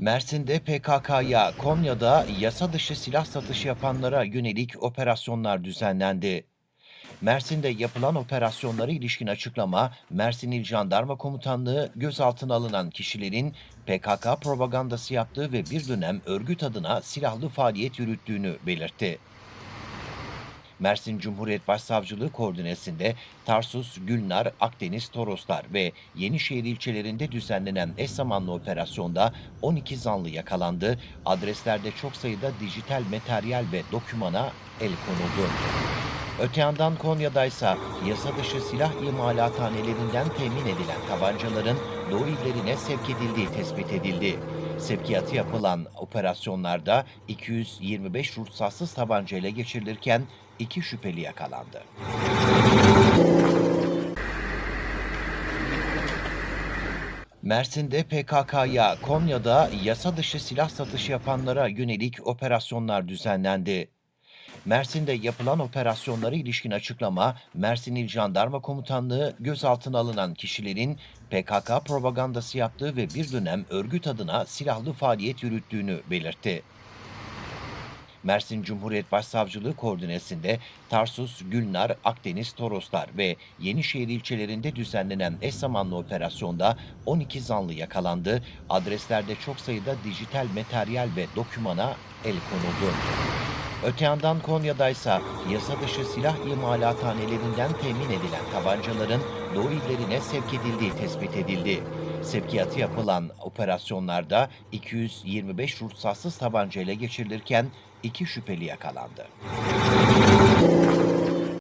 Mersin'de PKK'ya, Konya'da yasa dışı silah satışı yapanlara yönelik operasyonlar düzenlendi. Mersin'de yapılan operasyonlara ilişkin açıklama, Mersin İl Jandarma Komutanlığı gözaltına alınan kişilerin PKK propagandası yaptığı ve bir dönem örgüt adına silahlı faaliyet yürüttüğünü belirtti. Mersin Cumhuriyet Başsavcılığı koordinesinde Tarsus, Gülnar, Akdeniz, Toroslar ve Yenişehir ilçelerinde düzenlenen eş zamanlı operasyonda 12 zanlı yakalandı. Adreslerde çok sayıda dijital materyal ve dokümana el konuldu. Öte yandan Konya'daysa yasa dışı silah imalathanelerinden temin edilen tabancaların Doğu illerine sevk edildiği tespit edildi. Sevkiyatı yapılan operasyonlarda 225 ruhsatsız tabanca ele geçirilirken iki şüpheli yakalandı. Mersin'de PKK'ya, Konya'da yasa dışı silah satışı yapanlara yönelik operasyonlar düzenlendi. Mersin'de yapılan operasyonlara ilişkin açıklama, Mersin İl Jandarma Komutanlığı gözaltına alınan kişilerin PKK propagandası yaptığı ve bir dönem örgüt adına silahlı faaliyet yürüttüğünü belirtti. Mersin Cumhuriyet Başsavcılığı koordinesinde Tarsus, Gülnar, Akdeniz, Toroslar ve Yenişehir ilçelerinde düzenlenen eş zamanlı operasyonda 12 zanlı yakalandı. Adreslerde çok sayıda dijital materyal ve dokümana el konuldu. Öte yandan Konya'daysa yasa dışı silah imalathanelerinden temin edilen tabancaların Doğu illerine sevk edildiği tespit edildi. Sevkiyatı yapılan operasyonlarda 225 ruhsatsız tabanca ele geçirilirken iki şüpheli yakalandı.